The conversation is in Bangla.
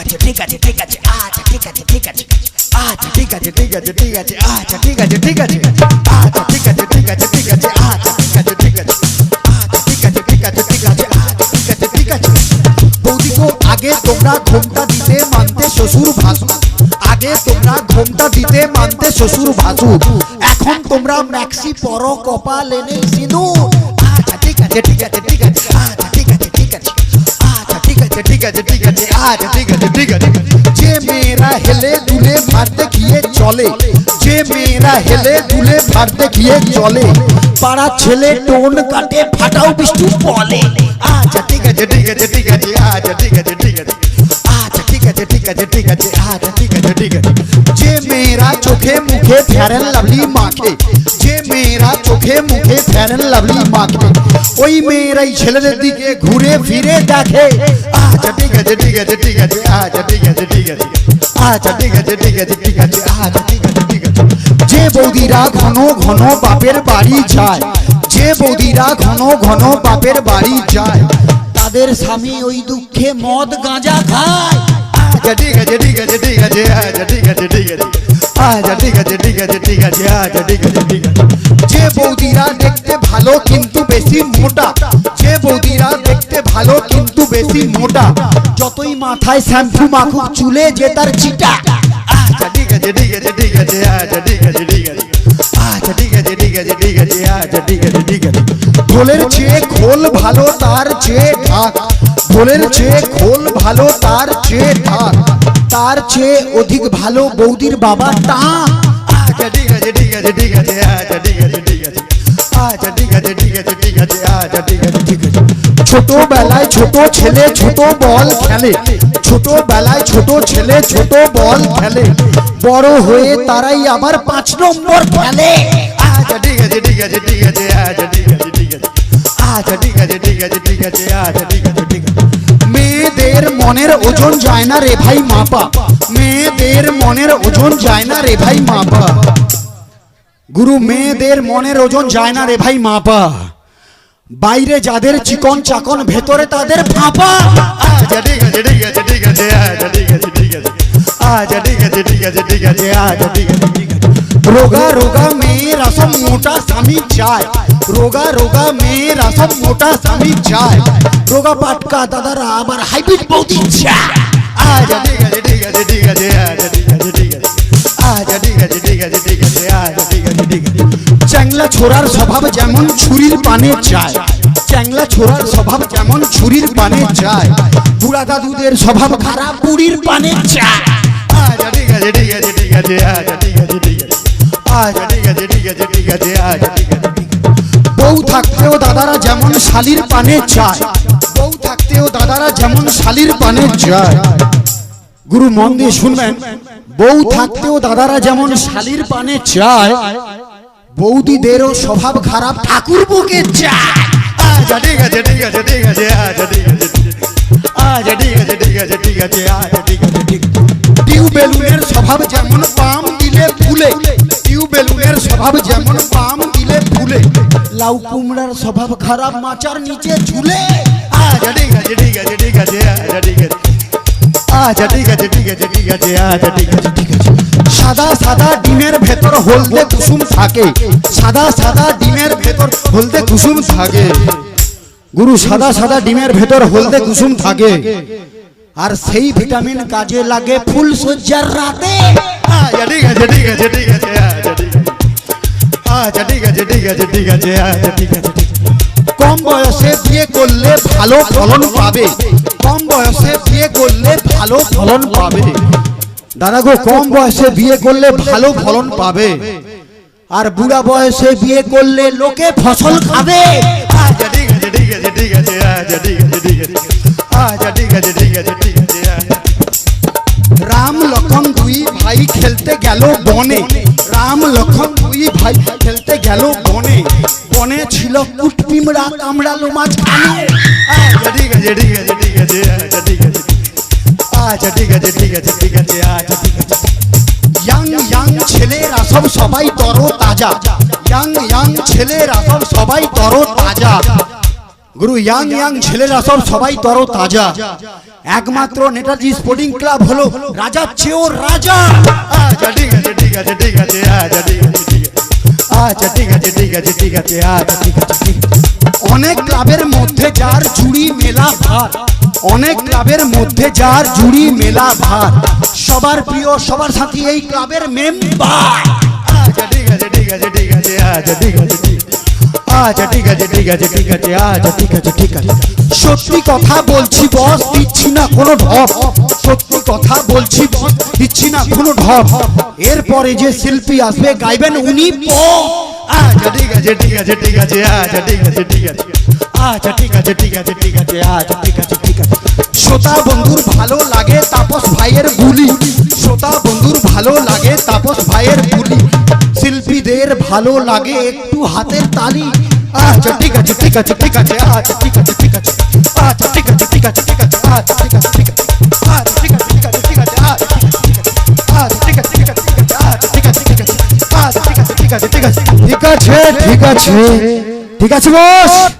আছে ঠিক আছে ঠিক আছে আচ্ছা ঠিক আছে ঠিক আছে আচ্ছা ঠিক আছে ঠিক আছে ঠিক আছে আচ্ছা ঠিক আছে ঠিক আছে আচ্ছা ঠিক আছে ঠিক আছে ঠিক আছে আচ্ছা ঠিক আছে ঠিক আছে আচ্ছা ঠিক আছে ঠিক আছে ঠিক আছে আচ্ছা ঠিক আছে ঠিক আছে বৌদি গো আগে তোমরা ঘোমটা দিতে মানতে শ্বশুর ভাসু আগে তোমরা ঘোমটা দিতে মানতে শ্বশুর ভাসু এখন তোমরা ম্যাক্সি পর কপাল এনে সিঁদুর আচ্ছা ঠিক আছে ঠিক আছে ঠিক আছে ঠিক আছে ঠিক আছে আচ্ছা ঠিক আছে ঠিক আছে যে মেয়েরা হেলে দুলে মারতে গিয়ে চলে যে মেয়েরা হেলে দুলে মারতে গিয়ে চলে পাড়া ছেলে টোন কাটে ফাটাও বিষ্টু বলে আচ্ছা ঠিক আছে ঠিক আছে ঠিক আছে আচ্ছা ঠিক আছে ঠিক আছে আচ্ছা ঠিক আছে ঠিক আছে ঠিক আছে আচ্ছা ঠিক আছে ঠিক আছে যে মেয়েরা চোখে মুখে ফ্যারেন লাভলি মাখে যে মেয়েরা চোখে মুখে ফ্যারেন লাভলি মাখে ওই মেয়েরাই ছেলেদের দিকে ঘুরে ফিরে দেখে আচ্ছা ঠিক আছে ঠিক আছে ঠিক আছে আচ্ছা ঠিক আছে ঠিক আছে আচ্ছা ঠিক আছে ঠিক আছে ঠিক আছে আচ্ছা ঠিক আছে ঠিক আছে যে বৌদিরা ঘন ঘন বাপের বাড়ি যায় যে বৌদিরা ঘন ঘন বাপের বাড়ি যায় তাদের স্বামী ওই দুঃখে মদ গাঁজা খায় আচ্ছা ঠিক আছে ঠিক আছে ঠিক আছে আচ্ছা ঠিক আছে ঠিক আছে আচ্ছা ঠিক আছে ঠিক আছে ঠিক আছে আচ্ছা ঠিক আছে ঠিক আছে যে বৌদিরা দেখতে ভালো কিন্তু বেশি মোটা যে বৌদিরা দেখতে ভালো কিন্তু বেশি মোটা যতই মাথায় শ্যাম্পু মাখুক চুলে যে তার চিটা আচ্ছা ঠিক আছে ঠিক আছে ঠিক আছে আচ্ছা ঠিক আছে ঠিক আছে আচ্ছা ঠিক আছে ঠিক আছে ঠিক আছে আচ্ছা ঠিক আছে ঠিক আছে চেয়ে খোল ভালো তার চেয়ে ঢাক চেয়ে খোল ভালো তার চেয়ে ঢাক তার চেয়ে অধিক ভালো বৌদির বাবা টাক আচ্ছা ঠিক আছে ঠিক আছে ঠিক আছে আচ্ছা ঠিক আছে ঠিক আছে আচ্ছা ঠিক আছে ঠিক আছে ঠিক আছে আচ্ছা ঠিক আছে ঠিক আছে ছোটবেলায় ছোট ছেলে ছোট বল খেলে ছোটবেলায় ছোট ছেলে ছোট বল খেলে বড় হয়ে তারাই আবার পাঁচ নম্বর খেলে আচ্ছা ঠিক আছে ঠিক আছে ঠিক আছে আচ্ছা ঠিক আছে ঠিক আছে আচ্ছা ঠিক আছে ঠিক আছে ঠিক আছে আচ্ছা ঠিক আছে মনের ওজন যায় না রে ভাই মাপা মেয়েদের মনের ওজন যায় না রে ভাই মাপা গুরু মেয়েদের মনের ওজন যায় না রে ভাই মাপা বাইরে যাদের চিকন চাকন ভেতরে তাদের ফাঁপা আচ্ছা ঠিক আছে ঠিক আছে ঠিক আছে আচ্ছা ঠিক আছে ঠিক আছে আচ্ছা ঠিক আছে ঠিক আছে ঠিক আছে আচ্ছা ঠিক আছে ঠিক আছে রোগা রোগা মেয়ের আসম মোটা স্বামী চায় রোগা রোগা মেয়ের আসম মোটা স্বামী চায় রোগা পাটকা দাদারা আমার হাইব্রিড চায় আচ্ছা ঠিক আছে ঠিক আছে ঠিক আছে আচ্ছা ঠিক আছে ঠিক আছে আচ্ছা ঠিক আছে ঠিক আছে ঠিক আছে আচ্ছা ঠিক আছে ঠিক আছে চ্যাংলা ছোড়ার স্বভাব যেমন ছুরির পানে চায় চ্যাংলা ছোড়ার স্বভাব যেমন ছুরির পানে চায় বুড়া দাদুদের স্বভাব খারাপ বুড়ির পানে চায় আচ্ছা ঠিক আছে ঠিক আছে ঠিক আছে আচ্ছা ঠিক আছে ঠিক আছে আচ্ছা ঠিক আছে আচ্ছা ঠিক আছে ঠিক আছে বউ থাকতেও দাদারা যেমন শালির পানে চায় বউ দাদারা যেমন শালির পানে চায় গুরু মন দিয়ে শুনবেন বউ থাকতেও দাদারা যেমন শালির পানে চায় বৌদিদেরও স্বভাব খারাপ ঠাকুর বুকে চায় আচ্ছা ঠিক আছে ঠিক আছে ঠিক আছে আচ্ছা ঠিক আছে আচ্ছা ঠিক আছে ঠিক আছে ঠিক আছে আচ্ছা ঠিক আছে ঠিক আছে। টিউবেলুনের স্বভাব যেমন পাম দিলে ফুলে টিউবেলুনের স্বভাব যেমন পাম দিলে ফুলে লাউ কুমড়ার স্বভাব খারাপ মাচার নিচে ঝুলে। ঠিক আছে ঠিক আছে ঠিক আছে আচ্ছা ঠিক আছে আচ্ছা ঠিক আছে ঠিক আছে ঠিক আছে আচ্ছা ঠিক আছে সাদা সাদা ডিমের ভেতর হলদে কুসুম থাকে। সাদা সাদা ডিমের ভেতর হলদে কুসুম থাকে। গুরু, সাদা সাদা ডিমের ভেতর হলদে কুসুম থাকে। আর সেই ভিটামিন কাজে লাগে ফুল সজ্জার রাতে। আচ্ছা ঠিক আছে ঠিক আছে ঠিক আছে আচ্ছা ঠিক আছে ঠিক আছে ঠিক আছে আচ্ছা ঠিক আছে। বিয়ে করলে ভালো ফলন পাবে। কম বয়সে বিয়ে করলে ভালো ফলন পাবে। দাদা গো কম বয়সে বিয়ে করলে ভালো ফলন পাবে। আর বুড়া বয়সে বিয়ে করলে লোকে ফসল খাবে। আচ্ছা ঠিক আছে ঠিক আছে ঠিক আছে আচ্ছা ঠিক আছে ঠিক আছে আচ্ছা ঠিক আছে ঠিক আছে ঠিক আছে আচ্ছা। রাম লক্ষণ দুই ভাই খেলতে গেল বনে। রাম লক্ষণ দুই ভাই ছিল কুটপিমড়া কামড়ালো মাঝখানে আচ্ছা ঠিক আছে ঠিক আছে ঠিক আছে আচ্ছা ঠিক আছে আচ্ছা ঠিক আছে ঠিক আছে ঠিক আছে আচ্ছা ঠিক আছে ইয়াং ইয়াং ছেলেরা সব সবাই তর তাজা ইয়াং ইয়াং ছেলেরা সব সবাই তর তাজা গুরু ইয়াং ইয়াং ছেলেরা সব সবাই তর তাজা একমাত্র নেতাজি স্পোর্টিং ক্লাব হলো রাজার চেয়েও রাজা আচ্ছা ঠিক আছে ঠিক আছে ঠিক আছে আচ্ছা ঠিক আছে আচ্ছা ঠিক আছে ঠিক আছে ঠিক আছে আচ্ছা ঠিক আছে অনেক ক্লাবের মধ্যে যার জুড়ি মেলা ভার, অনেক ক্লাবের মধ্যে যার জুড়ি মেলা ভার। সবার প্রিয়, সবার সাথে এই ক্লাবের মেম্বার আচ্ছা ঠিক আছে ঠিক আছে ঠিক আছে আচ্ছা ঠিক আছে ঠিক আছে। আচ্ছা ঠিক আছে ঠিক আছে ঠিক আছে আচ্ছা ঠিক আছে ঠিক আছে সত্যি কথা বলছি বস দিচ্ছি না কোনো ঢপ সত্যি কথা বলছি বস দিচ্ছি না কোনো ঢপ এরপরে যে শিল্পী আসবে গাইবেন উনি পপ। আচ্ছা ঠিক আছে ঠিক আছে ঠিক আছে আচ্ছা ঠিক আছে ঠিক আছে আচ্ছা ঠিক আছে ঠিক আছে ঠিক আছে আচ্ছা ঠিক আছে ঠিক আছে শ্রোতা বন্ধুর ভালো লাগে তাপস ভাইয়ের বুলি শ্রোতা বন্ধুর ভালো লাগে তাপস ভাইয়ের ভালো লাগে একটু হাতের তালি আচ্ছা ঠিক আছে ঠিক আছে ঠিক আছে আচ্ছা ঠিক আছে ঠিক আছে আচ্ছা ঠিক আছে ঠিক আছে ঠিক আছে আচ্ছা ঠিক আছে ঠিক আছে আচ্ছা ঠিক আছে ঠিক আছে ঠিক আছে আচ্ছা ঠিক আছে ঠিক আছে আচ্ছা ঠিক আছে ঠিক আছে আচ্ছা ঠিক আছে ঠিক আছে আচ্ছা ঠিক আছে ঠিক আছে ঠিক আছে ঠিক আছে ঠিক আছে বস